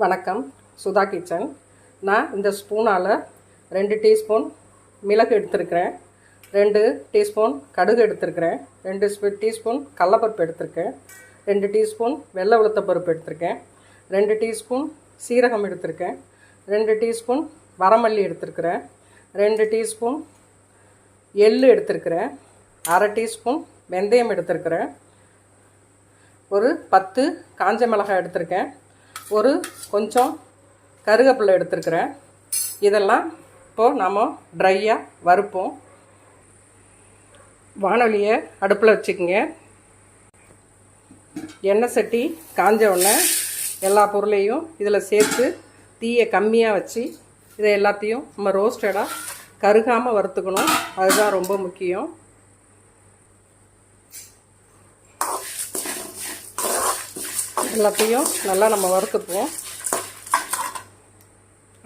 வணக்கம். சுதா கிச்சன். நான் இந்த ஸ்பூனால் ரெண்டு டீஸ்பூன் மிளகு எடுத்திருக்கிறேன். ரெண்டு டீஸ்பூன் கடுகு எடுத்திருக்கிறேன். ரெண்டு ஸ்பூ டீஸ்பூன் கடலப்பருப்பு எடுத்திருக்கேன். ரெண்டு டீஸ்பூன் வெள்ளை உளுத்தப்பருப்பு எடுத்திருக்கேன். ரெண்டு டீஸ்பூன் சீரகம் எடுத்திருக்கேன். ரெண்டு டீஸ்பூன் வரமல்லி எடுத்திருக்கிறேன். ரெண்டு டீஸ்பூன் எள் எடுத்திருக்கிறேன். அரை டீஸ்பூன் வெந்தயம் எடுத்திருக்கிறேன். ஒரு பத்து காஞ்ச மிளகாய் எடுத்திருக்கேன். ஒரு கொஞ்சம் கருகப்பில் எடுத்துருக்கிறேன். இதெல்லாம் இப்போது நாம் ட்ரையாக வறுப்போம். வானொலியை அடுப்பில் வச்சுக்கோங்க. எண்ணெய் சட்டி காஞ்ச உடனே எல்லா பொருளையும் இதில் சேர்த்து தீயை கம்மியாக வச்சு இதை எல்லாத்தையும் நம்ம ரோஸ்டடாக கருகாமல் வறுத்துக்கணும். அதுதான் ரொம்ப முக்கியம். எல்லாத்தையும் நல்லா நம்ம வறுத்துப்போம்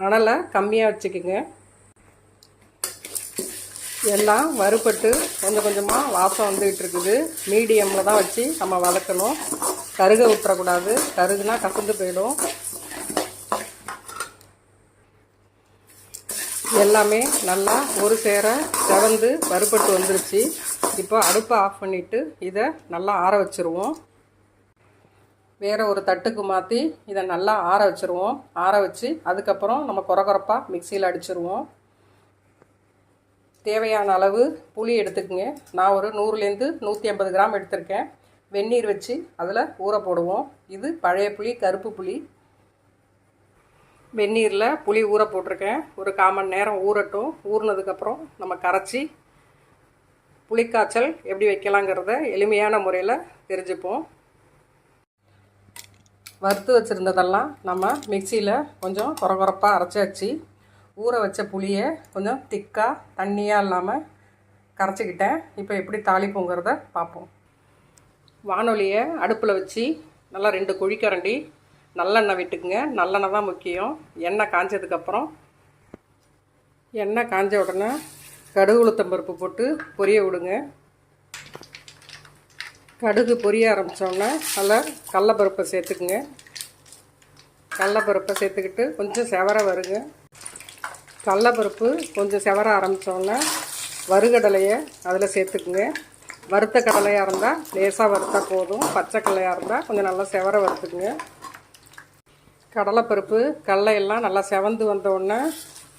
அனலை கம்மியாக வச்சுக்கோங்க. எல்லாம் வறுபட்டு கொஞ்சம் கொஞ்சமாக வாசம் வந்துக்கிட்டு இருக்குது. மீடியமில் தான் வச்சு நம்ம வளர்க்கணும் கருக விட்டுறக்கூடாது. கருகுனா கசந்து போயிடும். எல்லாமே நல்லா ஒரு சேர செவந்து வறுபட்டு வந்துருச்சு. இப்போ அடுப்பை ஆஃப் பண்ணிவிட்டு இதை நல்லா ஆற வச்சுருவோம். வேறு ஒரு தட்டுக்கு மாற்றி இதை நல்லா ஆற வச்சுருவோம். ஆற வச்சு அதுக்கப்புறம் நம்ம குறகுறப்பாக மிக்சியில் அடிச்சிருவோம். தேவையான அளவு புளி எடுத்துக்கோங்க. நான் ஒரு நூறுலேருந்து நூற்றி ஐம்பது கிராம் எடுத்திருக்கேன். வெந்நீர் வச்சு அதில் ஊற போடுவோம். இது பழைய புளி கருப்பு புளி. வெந்நீரில் புளி ஊற போட்டிருக்கேன். ஒரு காமன் நேரம் ஊறட்டும். ஊறினதுக்கப்புறம் நம்ம கரைச்சி புளிக்காய்ச்சல் எப்படி வைக்கலாங்கிறத எளிமையான முறையில் தெரிஞ்சுப்போம். வறுத்து வச்சுருந்ததெல்லாம் நம்ம மிக்சியில் கொஞ்சம் குறகுறப்பாக அரைச்சாச்சு ஊற வச்ச புளியை கொஞ்சம் திக்காக தண்ணியாக இல்லாமல் கரைச்சிக்கிட்டேன். இப்போ எப்படி தாளிப்போங்கிறத பார்ப்போம். வானொலியை அடுப்பில் வச்சு நல்லா ரெண்டு குழிக்கரண்டி நல்லெண்ணெய் விட்டுக்குங்க. நல்லெண்ணெய் தான் முக்கியம். எண்ணெய் காஞ்சதுக்கப்புறம் எண்ணெய் காஞ்ச உடனே கடுகு உளுத்தம்பருப்பு போட்டு பொரிய விடுங்க. கடுகு பொரிய ஆரம்பித்தோன்னா அதில் கடலப்பருப்பை சேர்த்துக்குங்க. கடலப்பருப்பை சேர்த்துக்கிட்டு கொஞ்சம் செவர வருங்க. கடலப்பருப்பு கொஞ்சம் செவர ஆரம்பித்தோன்னா வறுகடலையை அதில் சேர்த்துக்குங்க. வறுத்த கடலையாக இருந்தால் லேசாக வறுத்தா போதும். பச்சை கடலையாக இருந்தால் கொஞ்சம் நல்லா செவர வறுத்துக்குங்க. கடலைப்பருப்பு கடலையெல்லாம் நல்லா செவந்து வந்தோடனே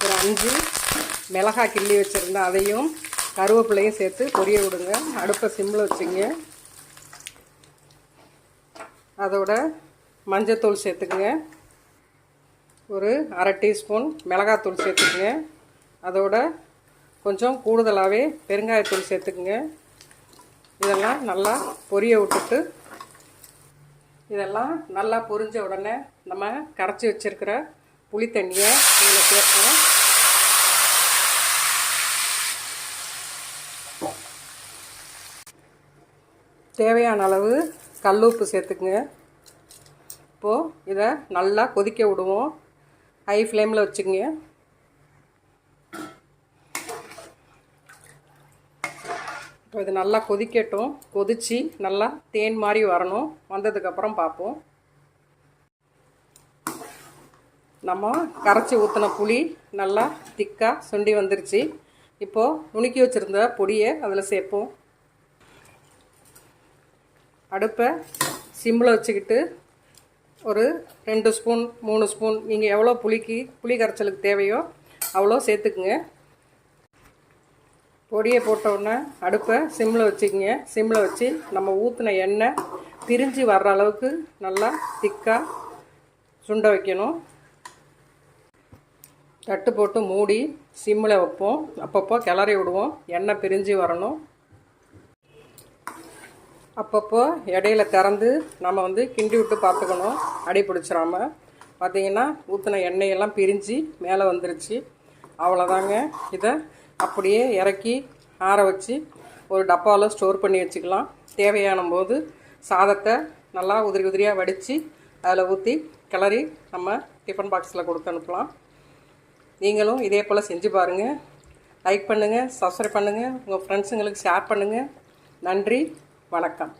ஒரு அஞ்சு மிளகாய் கிள்ளி வச்சுருந்தேன் அதையும் கருவேப்பிலையும் சேர்த்து பொரிய விடுங்க. அடுப்பை சிம்மில் வச்சுங்க. அதோட மஞ்சத்தூள் சேர்த்துக்குங்க. ஒரு அரை டீஸ்பூன் மிளகாத்தூள் சேர்த்துக்குங்க. அதோட கொஞ்சம் கூடுதலாகவே பெருங்காயத்தூள் சேர்த்துக்குங்க. இதெல்லாம் நல்லா பொரிய விட்டுட்டு இதெல்லாம் நல்லா பொரிஞ்ச உடனே நம்ம கரைச்சி வச்சுருக்கிற புளி தண்ணியை இதில் சேர்ப்போம் தேவையான அளவு கல் உப்பு சேர்த்துக்குங்க. இப்போது இதை நல்லா கொதிக்க விடுவோம். ஹை ஃப்ளேமில் வச்சுக்கோங்க. இப்போ இது நல்லா கொதிக்கட்டும். கொதித்து நல்லா தேன் மாதிரி வரணும். வந்ததுக்கப்புறம் பார்ப்போம் நம்ம கரைச்சி ஊற்றின புளி நல்லா திக்காக சுண்டி வந்துருச்சு. இப்போது நுணுக்கி வச்சுருந்த பொடியை அதில் சேர்ப்போம். அடுப்பை சிம்மில் வச்சுக்கிட்டு ஒரு ரெண்டு ஸ்பூன் மூணு ஸ்பூன் நீங்கள் எவ்வளோ புளிக்கு புளி கரைச்சலுக்கு தேவையோ அவ்வளோ சேர்த்துக்குங்க. பொடியை போட்டவுடனே அடுப்பை சிம்மில் வச்சுக்கோங்க. சிம்மில் வச்சு நம்ம ஊற்றின எண்ணெய் பிரிஞ்சு வர்ற அளவுக்கு நல்லா திக்காக சுண்ட வைக்கணும். தட்டு போட்டு மூடி சிம்மில் வைப்போம். அப்பப்போ கிளறி விடுவோம். எண்ணெய் பிரிஞ்சு வரணும். அப்பப்போ இடையில திறந்து நம்ம வந்து கிண்டி விட்டு பார்த்துக்கணும். அடி பிடிச்சிடாம. பார்த்தீங்கன்னா ஊற்றின எண்ணெயெல்லாம் பிரிஞ்சு மேலே வந்துருச்சு. அவ்வளோதாங்க இதை அப்படியே இறக்கி ஆற வச்சு ஒரு டப்பாவில் ஸ்டோர் பண்ணி வச்சுக்கலாம். தேவையான போது சாதத்தை நல்லா உதிரி உதிரியாக வடித்து அதில் ஊற்றி கிளறி நம்ம டிஃபன் பாக்ஸில் கொடுத்து அனுப்பலாம். நீங்களும் இதே போல் செஞ்சு பாருங்கள் லைக் பண்ணுங்கள் சப்ஸ்கிரைப் பண்ணுங்கள் உங்கள் ஃப்ரெண்ட்ஸுங்களுக்கு ஷேர் பண்ணுங்கள் நன்றி. வணக்கம்